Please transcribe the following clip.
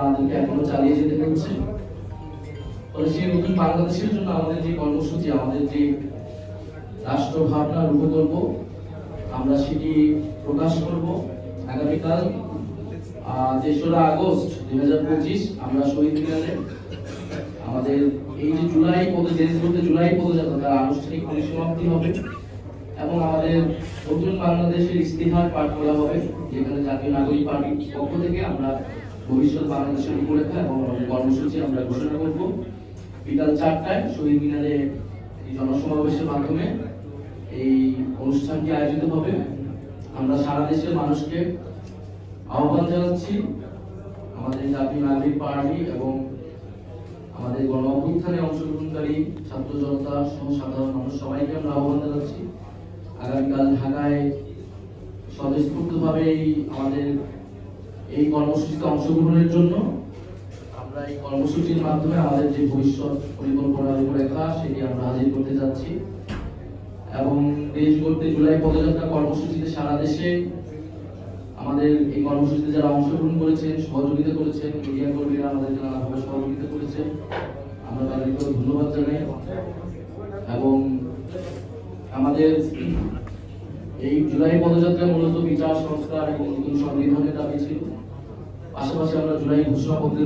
আমাদেরকে এখনও চালিয়ে যেতে হচ্ছে ফলে সেই নতুন বাংলাদেশের জন্য আমাদের যে কর্মসূচি, আমাদের যে রাষ্ট্র ভাবনা রূপ করব আমরা সেটি প্রকাশ করব। আগামীকাল তেসরা আগস্ট দুই হাজার পঁচিশ, আমরা শহীদ মিনারে আমাদের এই যে জুলাই পদ দেশগুলোতে জুলাই পদযাত্রা, তার আনুষ্ঠানিক পরিসমাপ্তি হবে এবং আমাদের নতুন বাংলাদেশের ইস্তিহার পাঠ করা হবে, যেখানে জাতীয় নাগরিক পার্টির পক্ষ থেকে আমরা ভবিষ্যৎ বাংলাদেশের রূপরেখা এবং কর্মসূচি আমরা ঘোষণা করব। বিকাল চারটায় শহীদ মিনারে এই জনসমাবেশের মাধ্যমে এই অনুষ্ঠানটি আয়োজিত হবে। আমরা সারা দেশের মানুষকে আহ্বান জানাচ্ছি, আমাদের জাতীয় নাগরিক পার্টি এবং আমাদের গণ অভ্যুত্থানে অংশগ্রহণকারী ছাত্র জনতা সহ সাধারণ মানুষ সবাইকে আমরা আহ্বান জানাচ্ছি। আগামীকাল ঢাকায় স্বতঃস্ফূর্তভাবে এই আমাদের এই কর্মসূচিতে অংশগ্রহণের জন্য আমরা এই কর্মসূচির মাধ্যমে আমাদের যে ভবিষ্যৎ পরিকল্পনা রূপরেখা, সেটি আমরা হাজির করতে যাচ্ছি। এবং দেশ গড়তে জুলাই পদযাত্রা কর্মসূচিতে সারা দেশে আমাদের এই কর্মসূচিতে যারা অংশগ্রহণ করেছেন, সহযোগিতা করেছেন, মিডিয়া কর্মীরা আমাদেরকে নানাভাবে সহযোগিতা করেছেন, আমরা তাদেরকেও ধন্যবাদ জানাই। এবং আমাদের এই জুলাই পদযাত্রা মূলত বিচার, সংস্কার এবং নতুন সংবিধানের দাবি ছিল। আশেপাশে আমরা জুলাই ঘোষণাপত্রের